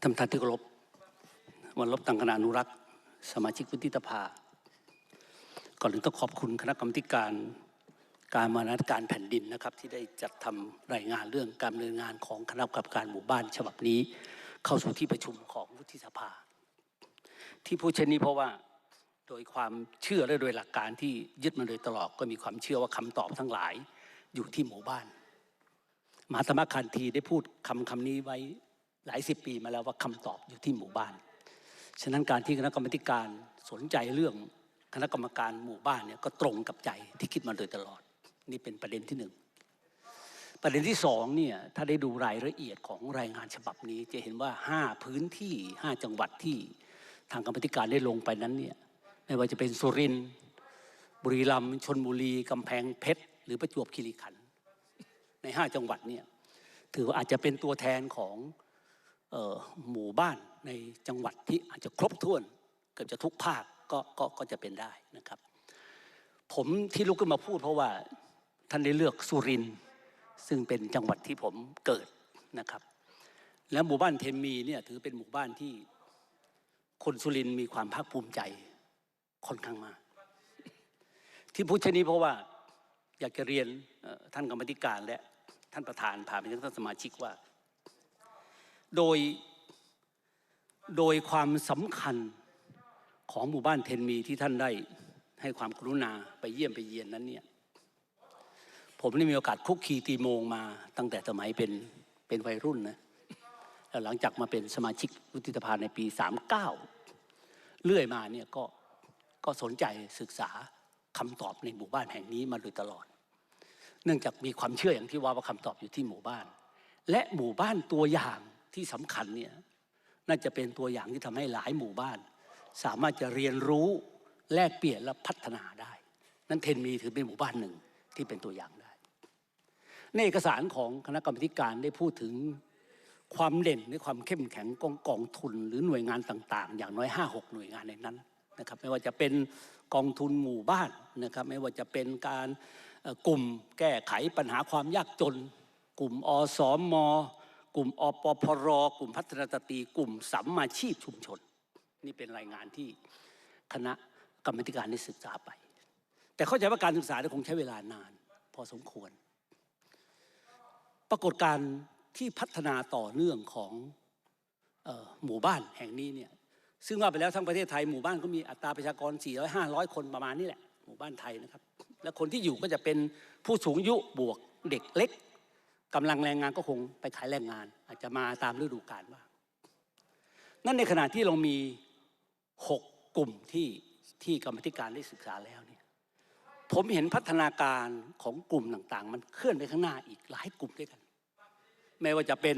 ท่านประธานที่เคารพวันลบตังคณะอนุรักษ์ สมาชิกวุฒิสภา ก่อนอื่นต้องขอบคุณคณะกรรมการการมานัดการแผ่นดินนะครับ ที่ได้จัดทำรายงานเรื่องการดำเนินงานของคณะกรรมการหมู่บ้าน ฉบับนี้ เข้าสู่ที่ประชุมของวุฒิสภา ที่พูดเช่นนี้เพราะว่าโดยความเชื่อและโดยหลักการที่ยึดมาโดยตลอดก็มีความเชื่อว่าคำตอบทั้งหลายอยู่ที่หมู่บ้านมหาธรรมคันธีได้พูดคำคำนี้ไว้ หลายสิบปีมาแล้วว่าคำตอบอยู่ที่หมู่บ้าน ฉะนั้นการที่คณะกรรมการสนใจเรื่องคณะกรรมการหมู่บ้านเนี่ยก็ตรงกับใจที่คิดมาโดยตลอด นี่เป็นประเด็นที่หนึ่งประเด็นที่สองเนี่ยถ้าได้ดูรายละเอียดของรายงานฉบับนี้ จะเห็นว่าห้าพื้นที่ห้าจังหวัดที่ทางกรรมธิการได้ลงไปนั้นเนี่ยไม่ว่าจะเป็นสุรินทร์บุรีรัมย์ชนบุรีกำแพงเพชรหรือประจวบคีรีขันธ์ในห้าจังหวัดเนี่ยถือว่าอาจจะเป็นตัวแทนของ หมู่บ้านในจังหวัดที่อาจจะครบถ้วน เกือบจะทุกภาคก็ก็ก็จะเป็นได้นะครับ ผมที่ลุกขึ้นมาพูดเพราะว่าท่านได้เลือกสุรินทร์ซึ่งเป็นจังหวัดที่ผมเกิดนะครับ และหมู่บ้านเทนมีเนี่ยถือเป็นหมู่บ้านที่คนสุรินทร์มีความภาคภูมิใจค่อนข้างมากที่พูดเช่นนี้เพราะว่าอยากจะเรียนท่านกรรมธิการและท่านประธานผ่านไปยังท่านสมาชิกว่า โดย โดยความสำคัญของหมู่บ้านเทนมีที่ท่านได้ให้ความกรุณาไปเยี่ยมไปเยียนนั้นเนี่ยผมได้มีโอกาสคุกคีตีโมงมาตั้งแต่สมัยเป็นเป็นวัยรุ่นนะแล้วหลังจากมาเป็นสมาชิกวุฒิสภาในปี 39 เรื่อยมาเนี่ยก็ก็สนใจศึกษาคำตอบในหมู่บ้านแห่งนี้มาโดยตลอด เนื่องจากมีความเชื่ออย่างที่ว่าว่าคำตอบอยู่ที่หมู่บ้าน และหมู่บ้านตัวอย่าง ที่สำคัญเนี่ยน่าจะเป็นตัวอย่างที่ทำให้หลายหมู่บ้าน สามารถจะเรียนรู้แลกเปลี่ยนและพัฒนาได้ นั้นเทนมีถือเป็นหมู่บ้านหนึ่งที่เป็นตัวอย่างได้ ในเอกสารของคณะกรรมการได้พูดถึงความเด่นในความเข้มแข็งกองกองทุน หรือหน่วยงานต่างๆ อย่างน้อย5 6หน่วยงานในนั้นนะครับไม่ว่าจะเป็นกองทุนหมู่บ้านนะครับไม่ว่าจะเป็นการกลุ่มแก้ไขปัญหาความยากจน กลุ่มอสม กลุ่มอปพรกลุ่มพัฒนาสตรีกลุ่มสัมมาชีพชุมชน นี่เป็นรายงานที่คณะกรรมการได้ศึกษาไป แต่เข้าใจว่าการศึกษาคงใช้เวลานาน พอสมควร ปรากฏการที่พัฒนาต่อเนื่องของออหมู่บ้านแห่งนี้เนี่ยซึ่งว่าไปแล้วทั้งประเทศไทยหมู่บ้านก็มีอัตราประชากร 400 500 คนประมาณนี้แหละ หมู่บ้านไทยนะครับ และคนที่อยู่ก็จะเป็นผู้สูงอายุบวกเด็กเล็ก กำลังแรงงานก็คงไปขายแรงงาน อาจจะมาตามฤดูกาลบ้างนั่นในขณะที่เรามี6กลุ่มที่ที่กรรมธิการได้ศึกษาแล้วเนี่ยผมเห็นพัฒนาการของกลุ่มต่างๆ มันเคลื่อนไปข้างหน้าอีกหลายกลุ่มด้วยกัน ไม่ว่าจะเป็น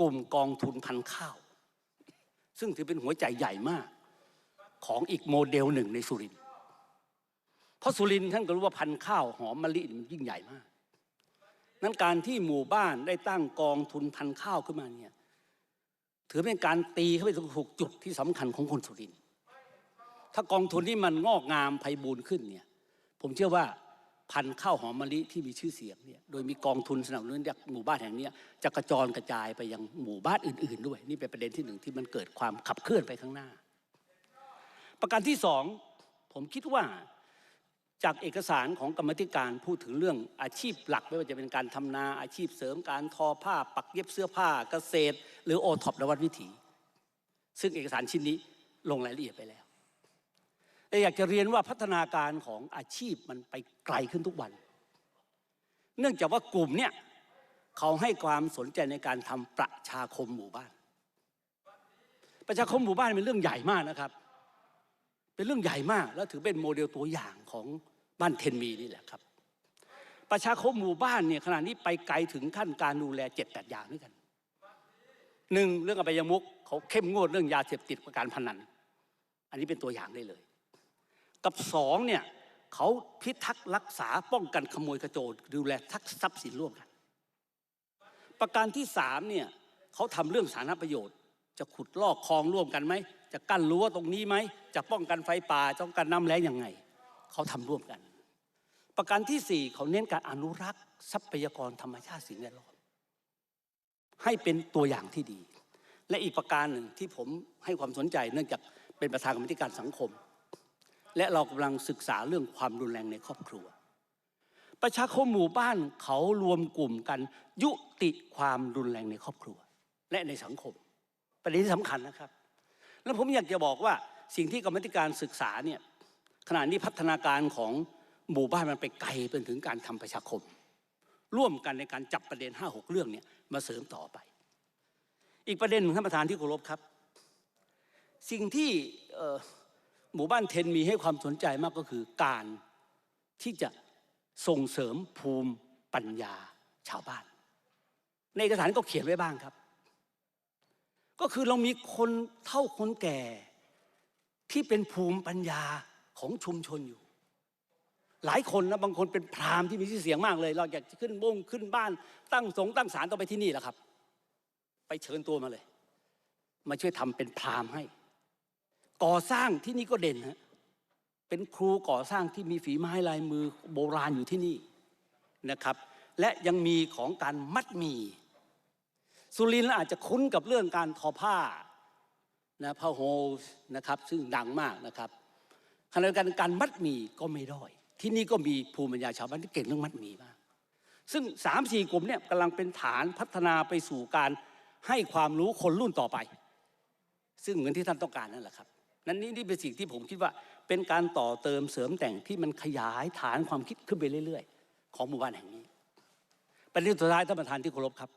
กลุ่มกองทุนพันข้าว ซึ่งถือเป็นหัวใจใหญ่มากของอีกโมเดลหนึ่งในสุรินทร์เพราะสุรินทร์ท่านก็รู้ว่าพันข้าวหอมมะลิมันยิ่งใหญ่มาก นั้นการที่หมู่บ้านได้ตั้งกองทุนพันข้าวขึ้นมาเนี่ยถือเป็นการตีเข้าไปถูกจุดที่สำคัญของคนสุรินทร์ถ้ากองทุนที่มันงอกงามไพบูรณ์ขึ้นเนี่ยผมเชื่อว่าพันข้าวหอมมะลิที่มีชื่อเสียงเนี่ยโดยมีกองทุนสนับสนุนจากหมู่บ้านแห่งนี้จะกระจรกระจายไปยังหมู่บ้านอื่น ๆ ด้วย นี่เป็นประเด็นที่หนึ่งที่มันเกิดความขับเคลื่อนไปข้างหน้า ประการที่สองผมคิดว่า จากเอกสารของกรรมธิการพูดถึงเรื่องอาชีพหลัก ไม่ว่าจะเป็นการทำนาอาชีพเสริมการทอผ้า ปักเย็บเสื้อผ้าเกษตร หรือโอท็อปนวัตวิถี ซึ่งเอกสารชิ้นนี้ลงรายละเอียดไปแล้วแต่อยากจะเรียนว่าพัฒนาการของอาชีพมันไปไกลขึ้นทุกวัน เนื่องจากว่ากลุ่มเนี่ยเขาให้ความสนใจในการทำประชาคมหมู่บ้าน ประชาคมหมู่บ้านเป็นเรื่องใหญ่มากนะครับ เป็นเรื่องใหญ่มาก แล้วถือเป็นโมเดลตัวอย่างของบ้านเทนมีนี่แหละครับ ประชาคมหมู่บ้านเนี่ยขณะนี้ไปไกลถึงขั้นการดูแลเจ็ดแปดอย่างด้วยกันหนึ่งเรื่องอบายมุกเขาเข้มงวดเรื่องยาเสพติดประการพนัน อันนี้เป็นตัวอย่างได้เลย กับสองเนี่ยเขาพิทักษ์รักษาป้องกันขโมยกระโจนดูแลทักทรัพย์สินร่วมกัน ประการที่สามเนี่ยเขาทำเรื่องสาธารณประโยชน์ จะขุดลอกคลองร่วมกันไหม จะกั้นรั้วตรงนี้ไหม จะป้องกันไฟป่าจะป้องกันน้ำแล้งยังไง เขาทำร่วมกัน ประการที่สี่เขาเน้นการอนุรักษ์ ทรัพยากรธรรมชาติสิ่งแวดล้อมให้เป็นตัวอย่างที่ดี และอีกประการหนึ่งที่ผมให้ความสนใจเนื่องจากเป็นประธานกรรมธิการสังคม และเรากำลังศึกษาเรื่องความรุนแรงในครอบครัว ประชาคมหมู่บ้านเขารวมกลุ่มกัน ยุติความรุนแรงในครอบครัว และในสังคม ประเด็นที่สำคัญนะครับ แล้วผมอยากจะบอกว่าสิ่งที่กรรมธิการศึกษาเนี่ยขณะนี้พัฒนาการของหมู่บ้านมันไปไกลเป็นถึงการทำประชาคม ร่วมกันในการจับประเด็นห้าหกเรื่องเนี่ยมาเสริมต่อไป อีกประเด็นหนึ่งท่านประธานที่เคารพครับ สิ่งที่หมู่บ้านเทนมีให้ความสนใจมากก็คือการที่จะส่งเสริมภูมิปัญญาชาวบ้าน ในเอกสารก็เขียนไว้บ้างครับ ก็คือเรามีคนเท่าคนแก่ ที่เป็นภูมิปัญญาของชุมชนอยู่ หลายคนนะบางคนเป็นพราหมณ์ที่มีชื่อเสียงมากเลย เราอยากจะขึ้นบ้งขึ้นบ้าน ตั้งสงฆ์ตั้งศาลต้องไปที่นี่แหละครับ ไปเชิญตัวมาเลย มาช่วยทำเป็นพราหมณ์ให้ ก่อสร้างที่นี่ก็เด่นฮะเป็นครูก่อสร้างที่มีฝีไม้ลายมือโบราณอยู่ที่นี่นะครับ และยังมีของการมัดหมี่ สุรินทร์อาจจะคุ้นกับเรื่องการทอผ้านะผ้าโฮลนะครับซึ่งดังมากนะครับขณะเดียวกันการมัดหมี่ก็ไม่ด้อย ที่นี่ก็มีภูมิปัญญาชาวบ้านที่เก่งเรื่องมัดหมี่มาก ซึ่งสามสี่กลุ่มเนี่ยกำลังเป็นฐานพัฒนาไปสู่การให้ความรู้คนรุ่นต่อไป ซึ่งเหมือนที่ท่านต้องการนั่นแหละครับนั่นนี่นี่เป็นสิ่งที่ผมคิดว่าเป็นการต่อเติมเสริมแต่งที่มันขยายฐานความคิดขึ้นไปเรื่อย ๆ ของหมู่บ้านแห่งนี้ประเด็นสุดท้ายท่านประธานที่เคารพครับ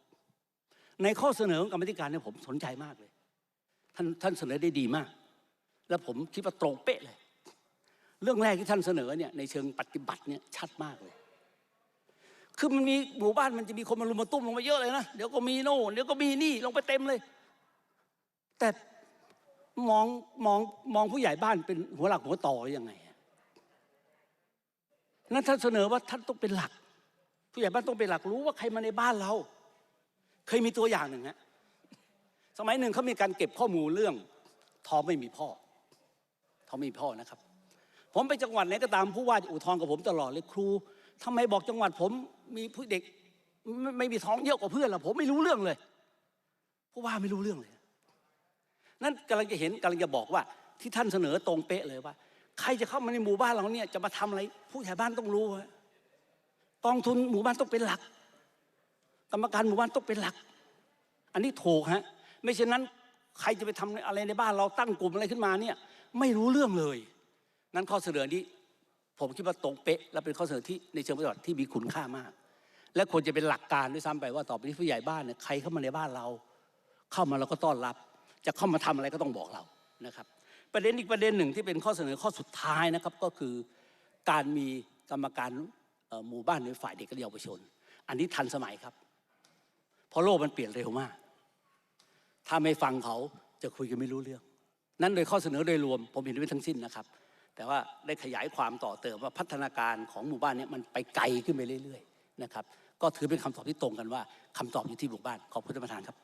ในข้อเสนอของกรรมธิการเนี่ยผมสนใจมากเลย ท่านท่านเสนอได้ดีมาก แล้วผมคิดว่าตรงเป๊ะเลย เรื่องแรกที่ท่านเสนอเนี่ยในเชิงปฏิบัติเนี่ยชัดมากเลย คือมันมีหมู่บ้านมันจะมีคนมารุมมาตุ้มลงไปเยอะเลยนะเดี๋ยวก็มีโน่นเดี๋ยวก็มีนี่ลงไปเต็มเลย แต่มองมองมองผู้ใหญ่บ้านเป็นหัวหลักหัวต่ออยังไงนั้นท่านเสนอว่าท่านต้องเป็นหลัก ผู้ใหญ่บ้านต้องเป็นหลักรู้ว่าใครมาในบ้านเรา เคยมีตัวอย่างหนึ่งฮะสมัยหนึ่งเขามีการเก็บข้อมูลเรื่องทอมไม่มีพ่อทอมไม่มีพ่อนะครับ ผมไปจังหวัดไหนก็ตามผู้ว่าจะอุทธร์กับผมตลอดเลยครูทำไมบอกจังหวัดผมมีผู้เด็กไม่ไม่มีท้องเยอะกว่าเพื่อนล่ะผมไม่รู้เรื่องเลย ผู้ว่าไม่รู้เรื่องเลย นั่นกำลังจะเห็นกำลังจะบอกว่า ที่ท่านเสนอตรงเป๊ะเลยว่า ใครจะเข้ามาในหมู่บ้านเราเนี่ยจะมาทำอะไร ผู้ใหญ่บ้านต้องรู้กองทุนหมู่บ้านต้องเป็นหลัก กรรมการหมู่บ้านต้องเป็นหลัก อันนี้ถูกฮะ ไม่เช่นนั้นใครจะไปทำอะไรในบ้านเราตั้งกลุ่มอะไรขึ้นมาเนี่ยไม่รู้เรื่องเลย นั้นข้อเสนอนี้ ผมคิดว่าตรงเป๊ะและเป็นข้อเสนอที่ในเชิงปฏิบัติที่มีคุณค่ามาก และควรจะเป็นหลักการด้วยซ้ำไปว่าต่อไปนี้ผู้ใหญ่บ้านเนี่ยใครเข้ามาในบ้านเรา เข้ามาเราก็ต้อนรับ จะเข้ามาทำอะไรก็ต้องบอกเรานะครับ ประเด็นอีกประเด็นหนึ่งที่เป็นข้อเสนอข้อสุดท้ายนะครับก็คือการมีกรรมการหมู่บ้านในฝ่ายเด็กและเยาวชน อันนี้ทันสมัยครับ เพราะโลกมันเปลี่ยนเร็วมาก ถ้าไม่ฟังเขาจะคุยกันไม่รู้เรื่อง นั่นโดยข้อเสนอโดยรวม ผมเห็นด้วยทั้งสิ้นนะครับ แต่ว่าได้ขยายความต่อเติมว่าพัฒนาการของหมู่บ้านนี้มันไปไกลขึ้นไปเรื่อยๆนะครับ ก็ถือเป็นคำตอบที่ตรงกันว่าคำตอบอยู่ที่หมู่บ้าน ขอบคุณท่านประธานครับ